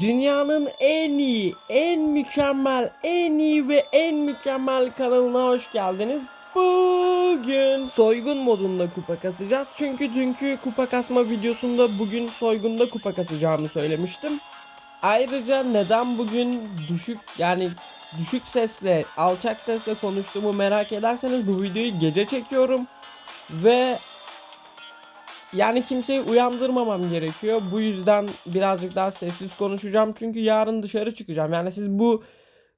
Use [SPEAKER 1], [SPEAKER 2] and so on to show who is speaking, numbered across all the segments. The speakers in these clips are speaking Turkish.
[SPEAKER 1] Dünyanın en iyi, en mükemmel, en iyi ve en mükemmel kanalına hoş geldiniz. Bugün soygun modunda kupa kasacağız. Çünkü dünkü kupa kasma videosunda bugün soygunda kupa kasacağımı söylemiştim. Ayrıca neden bugün düşük yani düşük sesle, alçak sesle konuştuğumu merak ederseniz bu videoyu gece çekiyorum. Ve yani kimseyi uyandırmamam gerekiyor. Bu yüzden birazcık daha sessiz konuşacağım. Çünkü yarın dışarı çıkacağım. Yani siz bu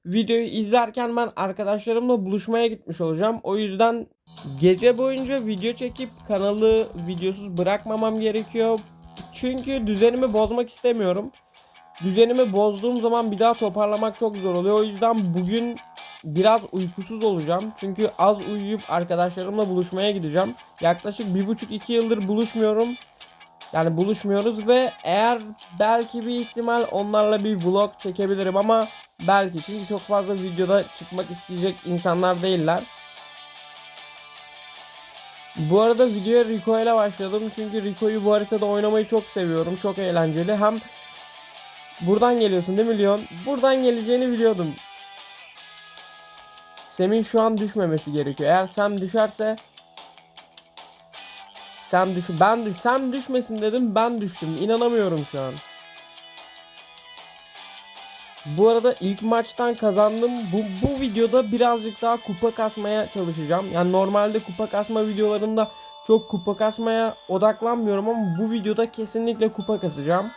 [SPEAKER 1] videoyu izlerken ben arkadaşlarımla buluşmaya gitmiş olacağım. O yüzden gece boyunca video çekip kanalı videosuz bırakmamam gerekiyor. Çünkü düzenimi bozmak istemiyorum. Düzenimi bozduğum zaman bir daha toparlamak çok zor oluyor. O yüzden bugün biraz uykusuz olacağım. Çünkü az uyuyup arkadaşlarımla buluşmaya gideceğim. Yaklaşık bir buçuk iki yıldır buluşmuyorum. Yani buluşmuyoruz ve eğer belki bir ihtimal onlarla bir vlog çekebilirim ama belki çünkü çok fazla videoda çıkmak isteyecek insanlar değiller. Bu arada videoya Rico ile başladım çünkü Rico'yu bu haritada oynamayı çok seviyorum. Çok eğlenceli. Hem buradan geliyorsun değil mi Leon? Buradan geleceğini biliyordum. Sem'in şu an düşmemesi gerekiyor. Eğer Sem düşerse Sem düş ben düş Sem düşmesin dedim ben düştüm. İnanamıyorum şu an. Bu arada ilk maçtan kazandım. Bu, bu videoda birazcık daha kupa kasmaya çalışacağım. Yani normalde kupa kasma videolarında çok kupa kasmaya odaklanmıyorum ama bu videoda kesinlikle kupa kasacağım.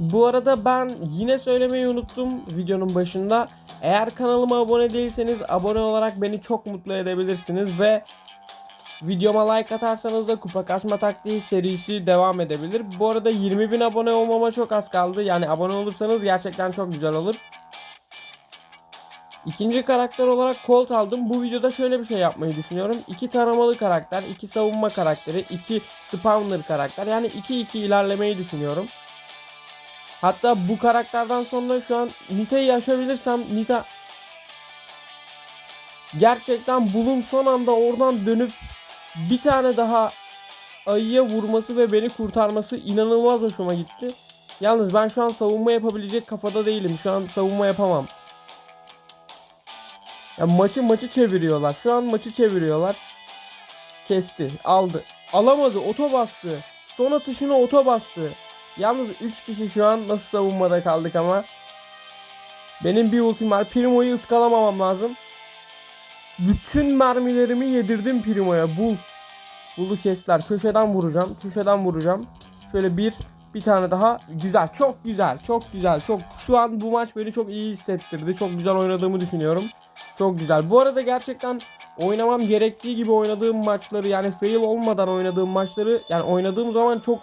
[SPEAKER 1] Bu arada ben yine söylemeyi unuttum videonun başında. Eğer kanalıma abone değilseniz abone olarak beni çok mutlu edebilirsiniz ve videoma like atarsanız da kupa kasma taktiği serisi devam edebilir. Bu arada 20 bin abone olmama çok az kaldı. Yani abone olursanız gerçekten çok güzel olur. İkinci karakter olarak Colt aldım. Bu videoda şöyle bir şey yapmayı düşünüyorum. İki taramalı karakter, iki savunma karakteri, iki spawner karakter. Yani 2-2 ilerlemeyi düşünüyorum. Hatta bu karakterden sonra şu an Nita'yı aşabilirsem Nita gerçekten Bull'un son anda oradan dönüp bir tane daha ayıya vurması ve beni kurtarması inanılmaz hoşuma gitti. Yalnız ben şu an savunma yapabilecek kafada değilim. Şu an savunma yapamam. Ya maçı maçı çeviriyorlar. Şu an maçı çeviriyorlar. Kesti, aldı. Alamadı, oto bastı. Son atışını oto bastı. Yalnız 3 kişi şu an nasıl savunmada kaldık ama. Benim bir ultim var. Primo'yu ıskalamamam lazım. Bütün mermilerimi yedirdim Primo'ya. Bul. Bulu kestiler. Köşeden vuracağım. Köşeden vuracağım. Şöyle bir bir tane daha. Güzel. Çok güzel. Çok güzel. Çok şu an bu maç beni çok iyi hissettirdi. Çok güzel oynadığımı düşünüyorum. Çok güzel. Bu arada gerçekten oynamam gerektiği gibi oynadığım maçları yani fail olmadan oynadığım maçları yani oynadığım zaman çok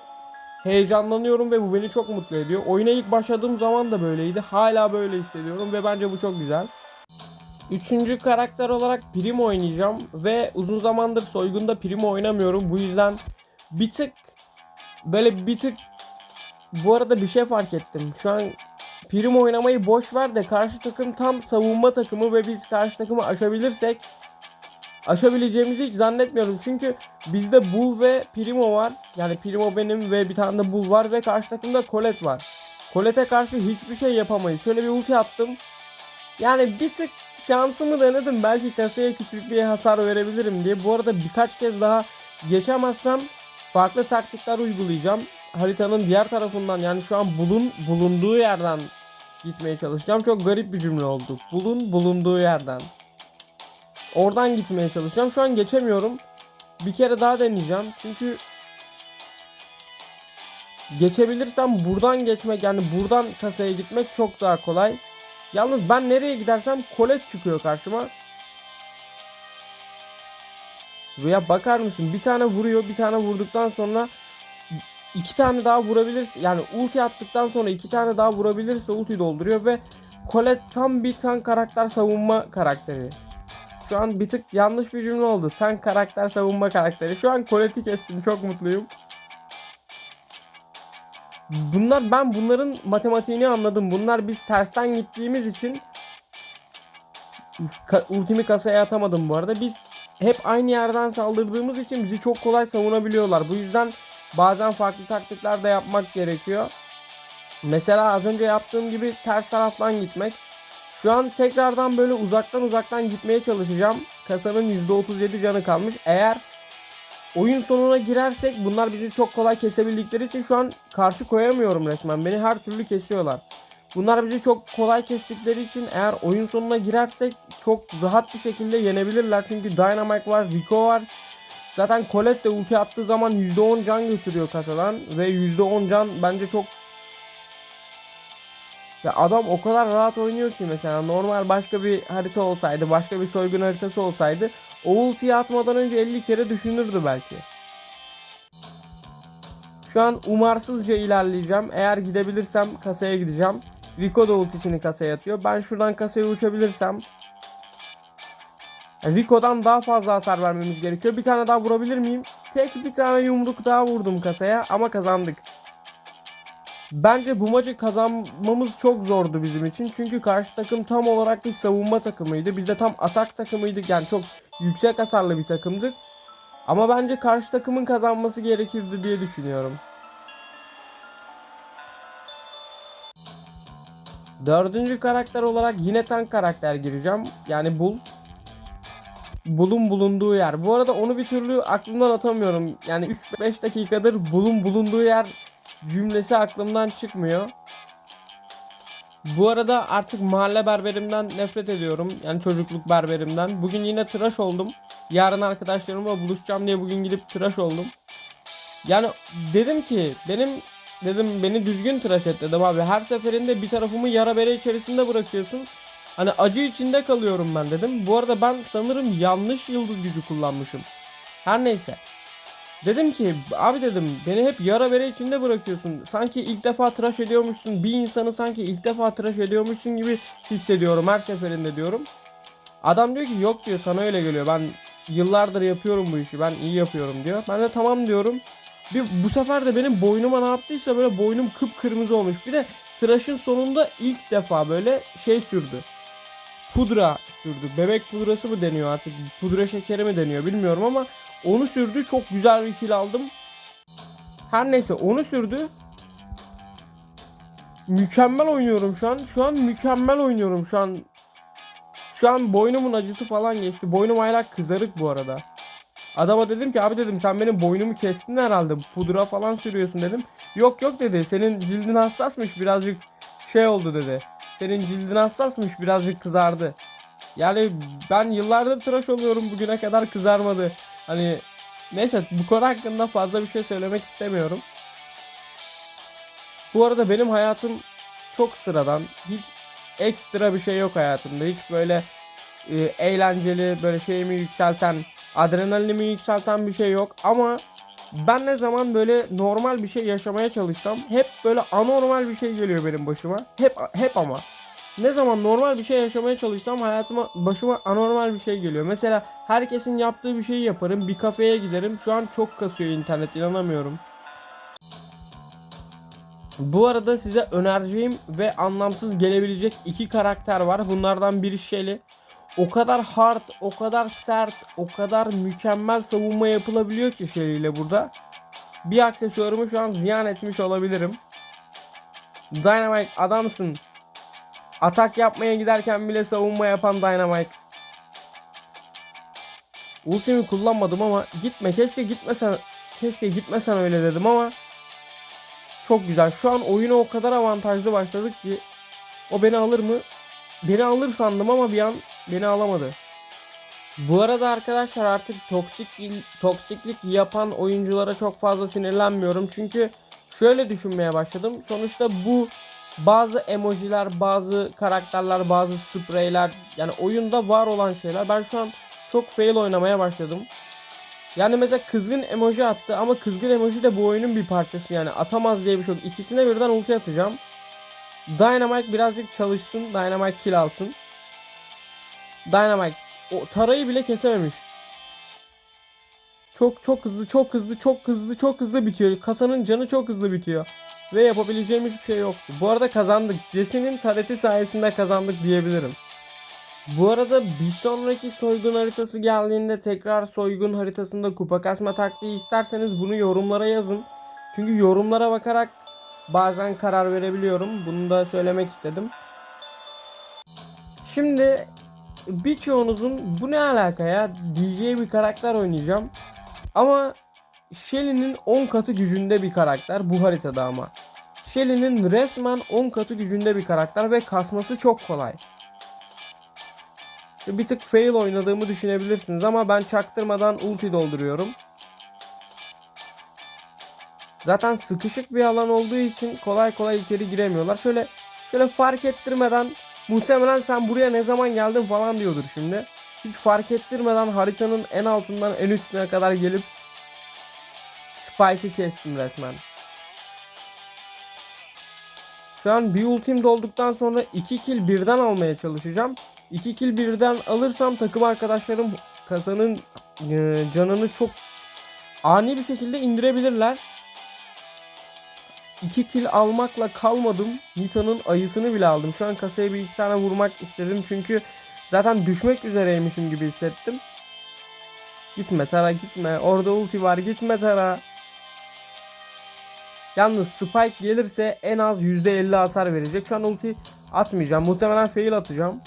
[SPEAKER 1] heyecanlanıyorum ve bu beni çok mutlu ediyor. Oyuna ilk başladığım zaman da böyleydi. Hala böyle hissediyorum ve bence bu çok güzel. Üçüncü karakter olarak Primo oynayacağım ve uzun zamandır soygunda Primo oynamıyorum. Bu yüzden bir tık böyle bir tık bu arada bir şey fark ettim. Şu an Primo oynamayı boş ver de karşı takım tam savunma takımı ve biz karşı takımı aşabilirsek aşabileceğimizi hiç zannetmiyorum. Çünkü bizde Bull ve Primo var. Yani Primo benim ve bir tane de Bull var ve karşı takımda Colette var. Colette'e karşı hiçbir şey yapamayız. Şöyle bir ulti attım. Yani bir tık şansımı denedim. Belki kasaya küçük bir hasar verebilirim diye. Bu arada birkaç kez daha geçemezsem farklı taktikler uygulayacağım. Haritanın diğer tarafından yani şu an bulun bulunduğu yerden gitmeye çalışacağım. Çok garip bir cümle oldu. Bulun bulunduğu yerden. Oradan gitmeye çalışacağım. Şu an geçemiyorum. Bir kere daha deneyeceğim. Çünkü geçebilirsem buradan geçmek yani buradan kasaya gitmek çok daha kolay. Yalnız ben nereye gidersem kolet çıkıyor karşıma. Veya bakar mısın bir tane vuruyor bir tane vurduktan sonra iki tane daha vurabilirse yani ulti attıktan sonra iki tane daha vurabilirse ulti dolduruyor ve Colette tam bir tank karakter savunma karakteri. Şu an bir tık yanlış bir cümle oldu. Tank karakter savunma karakteri. Şu an Colette'i kestim. Çok mutluyum. Bunlar ben bunların matematiğini anladım. Bunlar biz tersten gittiğimiz için Ka- ultimi kasaya atamadım bu arada. Biz hep aynı yerden saldırdığımız için bizi çok kolay savunabiliyorlar. Bu yüzden bazen farklı taktikler de yapmak gerekiyor. Mesela az önce yaptığım gibi ters taraftan gitmek. Şu an tekrardan böyle uzaktan uzaktan gitmeye çalışacağım. Kasanın %37 canı kalmış. Eğer oyun sonuna girersek bunlar bizi çok kolay kesebildikleri için şu an karşı koyamıyorum resmen. Beni her türlü kesiyorlar. Bunlar bizi çok kolay kestikleri için eğer oyun sonuna girersek çok rahat bir şekilde yenebilirler. Çünkü Dynamite var, Rico var. Zaten Colette de ulti attığı zaman %10 can götürüyor kasadan ve %10 can bence çok ya adam o kadar rahat oynuyor ki mesela normal başka bir harita olsaydı, başka bir soygun haritası olsaydı o ultiyi atmadan önce 50 kere düşünürdü belki. Şu an umarsızca ilerleyeceğim. Eğer gidebilirsem kasaya gideceğim. Rico da ultisini kasaya atıyor. Ben şuradan kasaya uçabilirsem Rico'dan daha fazla hasar vermemiz gerekiyor. Bir tane daha vurabilir miyim? Tek bir tane yumruk daha vurdum kasaya ama kazandık. Bence bu maçı kazanmamız çok zordu bizim için. Çünkü karşı takım tam olarak bir savunma takımıydı. Biz de tam atak takımıydık. Yani çok yüksek hasarlı bir takımdık. Ama bence karşı takımın kazanması gerekirdi diye düşünüyorum. Dördüncü karakter olarak yine tank karakter gireceğim. Yani Bull. Bull'un bulunduğu yer. Bu arada onu bir türlü aklımdan atamıyorum. Yani 3-5 dakikadır Bull'un bulunduğu yer cümlesi aklımdan çıkmıyor. Bu arada artık mahalle berberimden nefret ediyorum. Yani çocukluk berberimden. Bugün yine tıraş oldum. Yarın arkadaşlarımla buluşacağım diye bugün gidip tıraş oldum. Yani dedim ki benim dedim beni düzgün tıraş et dedim abi. Her seferinde bir tarafımı yara bere içerisinde bırakıyorsun. Hani acı içinde kalıyorum ben dedim. Bu arada ben sanırım yanlış yıldız gücü kullanmışım. Her neyse. Dedim ki abi dedim beni hep yara bere içinde bırakıyorsun. Sanki ilk defa tıraş ediyormuşsun. Bir insanı sanki ilk defa tıraş ediyormuşsun gibi hissediyorum her seferinde diyorum. Adam diyor ki yok diyor sana öyle geliyor. Ben yıllardır yapıyorum bu işi. Ben iyi yapıyorum diyor. Ben de tamam diyorum. Bir, bu sefer de benim boynuma ne yaptıysa böyle boynum kıpkırmızı olmuş. Bir de tıraşın sonunda ilk defa böyle şey sürdü. Pudra sürdü. Bebek pudrası mı deniyor artık? Pudra şekeri mi deniyor bilmiyorum ama onu sürdü. Çok güzel bir kill aldım. Her neyse onu sürdü. Mükemmel oynuyorum şu an. Şu an mükemmel oynuyorum şu an. Şu an boynumun acısı falan geçti. Boynum hala kızarık bu arada. Adama dedim ki abi dedim sen benim boynumu kestin herhalde. Pudra falan sürüyorsun dedim. Yok yok dedi. Senin cildin hassasmış birazcık şey oldu dedi. Senin cildin hassasmış birazcık kızardı. Yani ben yıllardır tıraş oluyorum bugüne kadar kızarmadı. Hani neyse bu konu hakkında fazla bir şey söylemek istemiyorum. Bu arada benim hayatım çok sıradan. Hiç ekstra bir şey yok hayatımda. Hiç böyle e, eğlenceli böyle şeyimi yükselten, adrenalinimi yükselten bir şey yok. Ama ben ne zaman böyle normal bir şey yaşamaya çalışsam hep böyle anormal bir şey geliyor benim başıma. Hep hep ama. Ne zaman normal bir şey yaşamaya çalışsam hayatıma başıma anormal bir şey geliyor. Mesela herkesin yaptığı bir şeyi yaparım. Bir kafeye giderim. Şu an çok kasıyor internet inanamıyorum. Bu arada size önereceğim ve anlamsız gelebilecek iki karakter var. Bunlardan biri Shelly. O kadar hard, o kadar sert, o kadar mükemmel savunma yapılabiliyor ki Shelly ile burada. Bir aksesuarımı şu an ziyan etmiş olabilirim. Dynamite adamsın. Atak yapmaya giderken bile savunma yapan Dynamite. Ultimi kullanmadım ama gitme keşke gitmesen keşke gitmesen öyle dedim ama çok güzel. Şu an oyuna o kadar avantajlı başladık ki o beni alır mı? Beni alır sandım ama bir an beni alamadı. Bu arada arkadaşlar artık toksik toksiklik yapan oyunculara çok fazla sinirlenmiyorum. Çünkü şöyle düşünmeye başladım. Sonuçta bu bazı emojiler, bazı karakterler, bazı spreyler yani oyunda var olan şeyler. Ben şu an çok fail oynamaya başladım. Yani mesela kızgın emoji attı ama kızgın emoji de bu oyunun bir parçası yani atamaz diye bir şey yok. İkisine birden ulti atacağım. Dynamite birazcık çalışsın. Dynamite kill alsın. Dynamite o tarayı bile kesememiş. Çok çok hızlı, çok hızlı, çok hızlı, çok hızlı bitiyor. Kasanın canı çok hızlı bitiyor. Ve yapabileceğim hiçbir şey yoktu. Bu arada kazandık. Jesse'nin tareti sayesinde kazandık diyebilirim. Bu arada bir sonraki soygun haritası geldiğinde tekrar soygun haritasında kupa kasma taktiği isterseniz bunu yorumlara yazın. Çünkü yorumlara bakarak bazen karar verebiliyorum. Bunu da söylemek istedim. Şimdi birçoğunuzun bu ne alaka ya diyeceği bir karakter oynayacağım. Ama Shelly'nin 10 katı gücünde bir karakter bu haritada ama. Shelly'nin resmen 10 katı gücünde bir karakter ve kasması çok kolay. Bir tık fail oynadığımı düşünebilirsiniz ama ben çaktırmadan ulti dolduruyorum. Zaten sıkışık bir alan olduğu için kolay kolay içeri giremiyorlar. Şöyle şöyle fark ettirmeden muhtemelen sen buraya ne zaman geldin falan diyordur şimdi. Hiç fark ettirmeden haritanın en altından en üstüne kadar gelip Spike'ı kestim resmen. Şu an bir ultim dolduktan sonra 2 kill birden almaya çalışacağım. 2 kill birden alırsam takım arkadaşlarım kasanın e, canını çok ani bir şekilde indirebilirler. 2 kill almakla kalmadım. Nita'nın ayısını bile aldım. Şu an kasaya bir iki tane vurmak istedim çünkü zaten düşmek üzereymişim gibi hissettim. Gitme Tara gitme. Orada ulti var gitme Tara. Yalnız Spike gelirse en az %50 hasar verecek. Şu an ulti atmayacağım. Muhtemelen fail atacağım.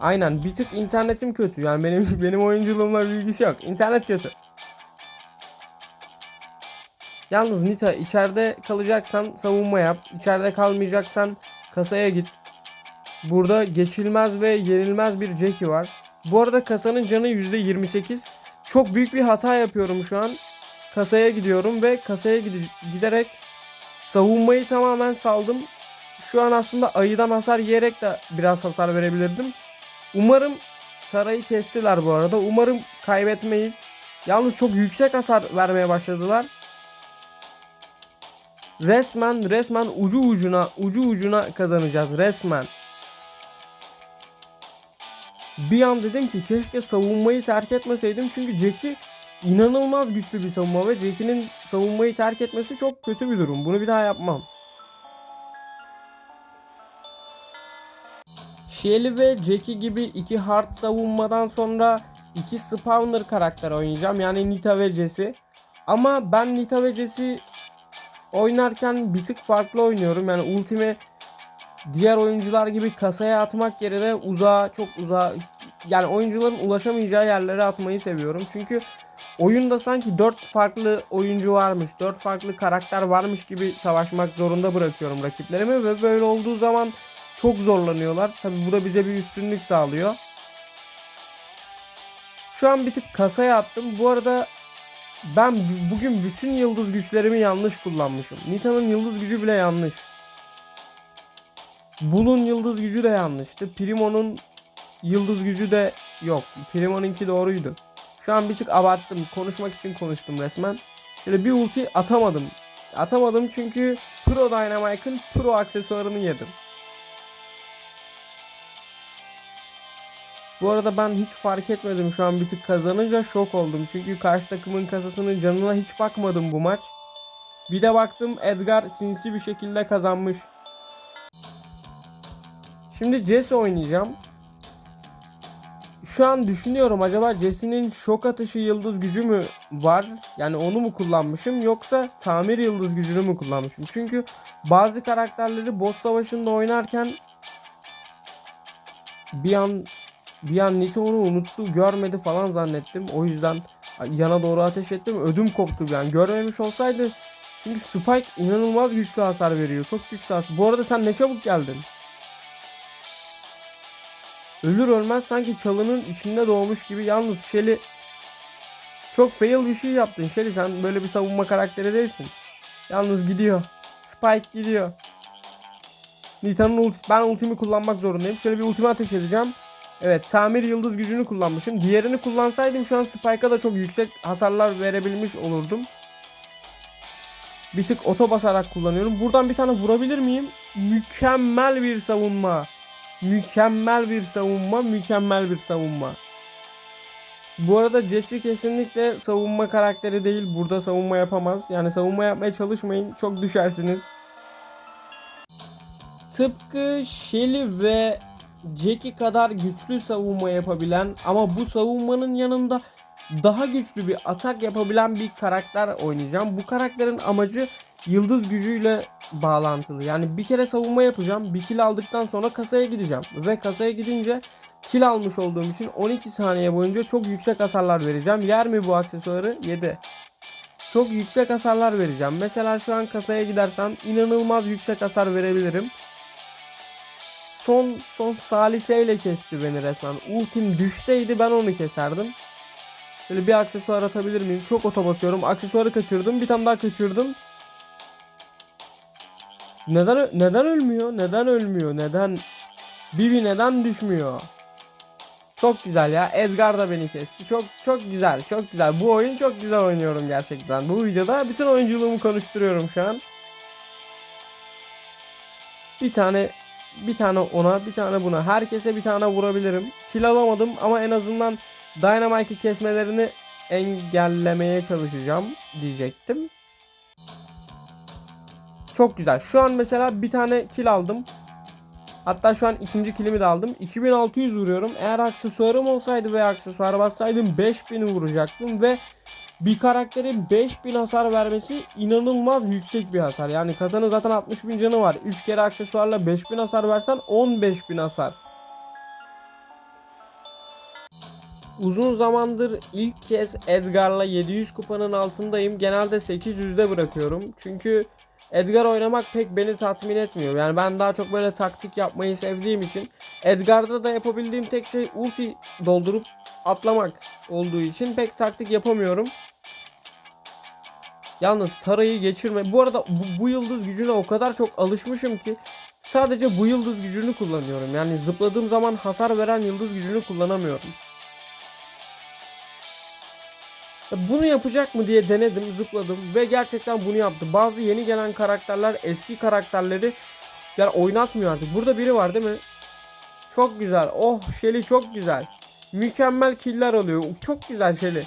[SPEAKER 1] Aynen bir tık internetim kötü. Yani benim benim oyunculuğumla bir ilgisi yok. İnternet kötü. Yalnız Nita içeride kalacaksan savunma yap. İçeride kalmayacaksan kasaya git. Burada geçilmez ve yenilmez bir Jackie var. Bu arada kasanın canı %28. Çok büyük bir hata yapıyorum şu an. Kasaya gidiyorum ve kasaya gide- giderek savunmayı tamamen saldım. Şu an aslında ayıdan hasar yiyerek de biraz hasar verebilirdim. Umarım Sarayı kestiler bu arada. Umarım kaybetmeyiz. Yalnız çok yüksek hasar vermeye başladılar. Resmen resmen ucu ucuna ucu ucuna kazanacağız resmen. Bir an dedim ki keşke savunmayı terk etmeseydim çünkü Jackie inanılmaz güçlü bir savunma ve Jackie'nin savunmayı terk etmesi çok kötü bir durum. Bunu bir daha yapmam. Shelly ve Jackie gibi iki hard savunmadan sonra iki spawner karakter oynayacağım. Yani Nita ve Jesse. Ama ben Nita ve Jesse oynarken bir tık farklı oynuyorum. Yani ultimi diğer oyuncular gibi kasaya atmak yerine uzağa çok uzağa yani oyuncuların ulaşamayacağı yerlere atmayı seviyorum. Çünkü oyunda sanki 4 farklı oyuncu varmış, 4 farklı karakter varmış gibi savaşmak zorunda bırakıyorum rakiplerimi ve böyle olduğu zaman çok zorlanıyorlar. Tabi bu da bize bir üstünlük sağlıyor. Şu an bir tık kasaya attım. Bu arada ben bugün bütün yıldız güçlerimi yanlış kullanmışım. Nita'nın yıldız gücü bile yanlış. Bull'un yıldız gücü de yanlıştı. Primo'nun yıldız gücü de yok. Primo'nunki doğruydu. Şu an bir tık abarttım. Konuşmak için konuştum resmen. Şöyle bir ulti atamadım. Atamadım çünkü Pro Dynamite'ın Pro aksesuarını yedim. Bu arada ben hiç fark etmedim şu an bir tık kazanınca şok oldum. Çünkü karşı takımın kasasının canına hiç bakmadım bu maç. Bir de baktım Edgar sinsi bir şekilde kazanmış. Şimdi Jesse oynayacağım. Şu an düşünüyorum acaba Jesse'nin şok atışı yıldız gücü mü var? Yani onu mu kullanmışım yoksa tamir yıldız gücünü mü kullanmışım? Çünkü bazı karakterleri boss savaşında oynarken bir an bir an Nito onu unuttu, görmedi falan zannettim. O yüzden yana doğru ateş ettim. Ödüm koptu yani. Görmemiş olsaydı çünkü Spike inanılmaz güçlü hasar veriyor. Çok güçlü hasar. Bu arada sen ne çabuk geldin. Ölür ölmez sanki çalının içinde doğmuş gibi. Yalnız Shelly çok fail bir şey yaptın. Shelly sen böyle bir savunma karakteri değilsin. Yalnız gidiyor. Spike gidiyor. Nita'nın ulti, ben ultimi kullanmak zorundayım. Şöyle bir ultimi ateş edeceğim. Evet tamir yıldız gücünü kullanmışım. Diğerini kullansaydım şu an Spike'a da çok yüksek hasarlar verebilmiş olurdum. Bir tık oto basarak kullanıyorum. Buradan bir tane vurabilir miyim? Mükemmel bir savunma. Mükemmel bir savunma, mükemmel bir savunma. Bu arada Jesse kesinlikle savunma karakteri değil. Burada savunma yapamaz. Yani savunma yapmaya çalışmayın. Çok düşersiniz. Tıpkı Shelly ve Jackie kadar güçlü savunma yapabilen ama bu savunmanın yanında daha güçlü bir atak yapabilen bir karakter oynayacağım. Bu karakterin amacı yıldız gücüyle bağlantılı. Yani bir kere savunma yapacağım. Bir kill aldıktan sonra kasaya gideceğim. Ve kasaya gidince kill almış olduğum için 12 saniye boyunca çok yüksek hasarlar vereceğim. Yer mi bu aksesuarı? Yedi. Çok yüksek hasarlar vereceğim. Mesela şu an kasaya gidersem inanılmaz yüksek hasar verebilirim. Son son saliseyle kesti beni resmen. Ultim düşseydi ben onu keserdim. Şöyle bir aksesuar atabilir miyim? Çok oto basıyorum. Aksesuarı kaçırdım. Bir tane daha kaçırdım. Neden neden ölmüyor? Neden ölmüyor? Neden Bibi neden düşmüyor? Çok güzel ya. Edgar da beni kesti. Çok çok güzel. Çok güzel. Bu oyun çok güzel oynuyorum gerçekten. Bu videoda bütün oyunculuğumu konuşturuyorum şu an. Bir tane bir tane ona, bir tane buna. Herkese bir tane vurabilirim. Kill alamadım ama en azından Dynamite'ı kesmelerini engellemeye çalışacağım diyecektim. Çok güzel. Şu an mesela bir tane kill aldım. Hatta şu an ikinci killimi de aldım. 2600 vuruyorum. Eğer aksesuarım olsaydı veya aksesuar bassaydım 5000'i vuracaktım ve bir karakterin 5000 hasar vermesi inanılmaz yüksek bir hasar. Yani kazanın zaten 60.000 canı var. 3 kere aksesuarla 5000 hasar versen 15.000 hasar. Uzun zamandır ilk kez Edgar'la 700 kupanın altındayım. Genelde 800'de bırakıyorum. Çünkü Edgar oynamak pek beni tatmin etmiyor. Yani ben daha çok böyle taktik yapmayı sevdiğim için Edgar'da da yapabildiğim tek şey ulti doldurup atlamak olduğu için pek taktik yapamıyorum. Yalnız Tara'yı geçirme. Bu arada bu, bu yıldız gücüne o kadar çok alışmışım ki sadece bu yıldız gücünü kullanıyorum. Yani zıpladığım zaman hasar veren yıldız gücünü kullanamıyorum. Bunu yapacak mı diye denedim, zıpladım ve gerçekten bunu yaptı. Bazı yeni gelen karakterler eski karakterleri yani oynatmıyor artık. Burada biri var değil mi? Çok güzel. Oh Shelly çok güzel. Mükemmel killer alıyor. Çok güzel Shelly.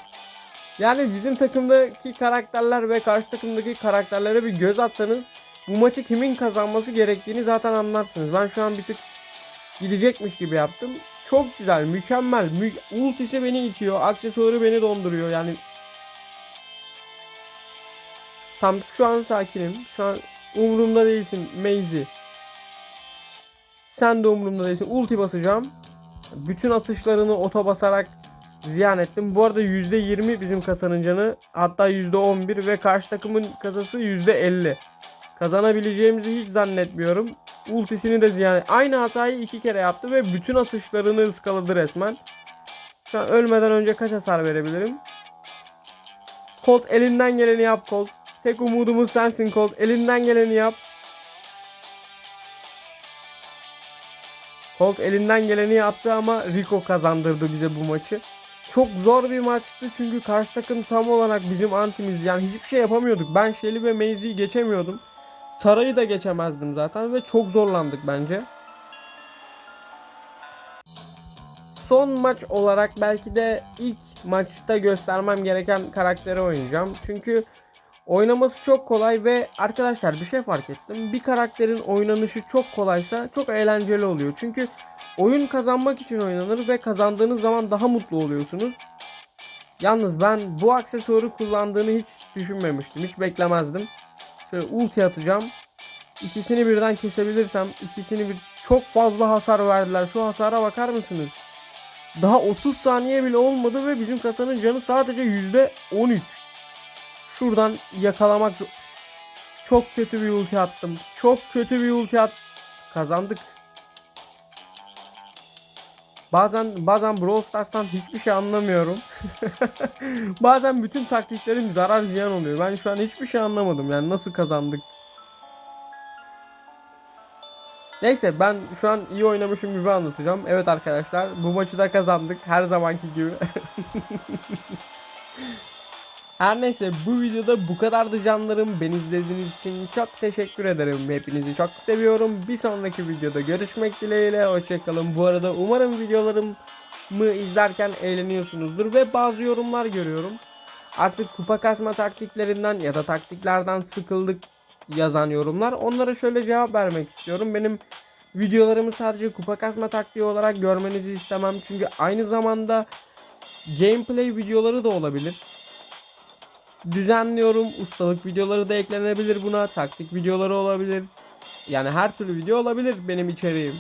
[SPEAKER 1] Yani bizim takımdaki karakterler ve karşı takımdaki karakterlere bir göz atsanız bu maçı kimin kazanması gerektiğini zaten anlarsınız. Ben şu an bir tık gidecekmiş gibi yaptım. Çok güzel, mükemmel. Mü ultisi beni itiyor, aksesuarı beni donduruyor. Yani Tam şu an sakinim. Şu an umurumda değilsin Maisie. Sen de umurumda değilsin. Ulti basacağım. Bütün atışlarını oto basarak ziyan ettim. Bu arada %20 bizim kasanın canı. Hatta %11 ve karşı takımın kasası %50. Kazanabileceğimizi hiç zannetmiyorum. Ultisini de ziyan Aynı hatayı iki kere yaptı ve bütün atışlarını ıskaladı resmen. Şu an ölmeden önce kaç hasar verebilirim? Colt elinden geleni yap Colt. Tek umudumuz sensin Colt. Elinden geleni yap. Colt elinden geleni yaptı ama Rico kazandırdı bize bu maçı. Çok zor bir maçtı çünkü karşı takım tam olarak bizim antimizdi. Yani hiçbir şey yapamıyorduk. Ben Shelly ve Maisie geçemiyordum. Tara'yı da geçemezdim zaten ve çok zorlandık bence. Son maç olarak belki de ilk maçta göstermem gereken karakteri oynayacağım. Çünkü Oynaması çok kolay ve arkadaşlar bir şey fark ettim. Bir karakterin oynanışı çok kolaysa çok eğlenceli oluyor. Çünkü oyun kazanmak için oynanır ve kazandığınız zaman daha mutlu oluyorsunuz. Yalnız ben bu aksesuarı kullandığını hiç düşünmemiştim. Hiç beklemezdim. Şöyle ulti atacağım. İkisini birden kesebilirsem ikisini bir çok fazla hasar verdiler. Şu hasara bakar mısınız? Daha 30 saniye bile olmadı ve bizim kasanın canı sadece %13. Şuradan yakalamak çok kötü bir ulti attım. Çok kötü bir ulti at. Kazandık. Bazen bazen Brawl Stars'tan hiçbir şey anlamıyorum. bazen bütün taktiklerim zarar ziyan oluyor. Ben şu an hiçbir şey anlamadım. Yani nasıl kazandık? Neyse ben şu an iyi oynamışım gibi anlatacağım. Evet arkadaşlar bu maçı da kazandık her zamanki gibi. Her neyse bu videoda bu kadardı canlarım. Beni izlediğiniz için çok teşekkür ederim. Hepinizi çok seviyorum. Bir sonraki videoda görüşmek dileğiyle. Hoşçakalın. Bu arada umarım videolarımı izlerken eğleniyorsunuzdur ve bazı yorumlar görüyorum. Artık kupa kasma taktiklerinden ya da taktiklerden sıkıldık yazan yorumlar. Onlara şöyle cevap vermek istiyorum. Benim videolarımı sadece kupa kasma taktiği olarak görmenizi istemem. Çünkü aynı zamanda gameplay videoları da olabilir. Düzenliyorum. Ustalık videoları da eklenebilir buna. Taktik videoları olabilir. Yani her türlü video olabilir benim içeriğim.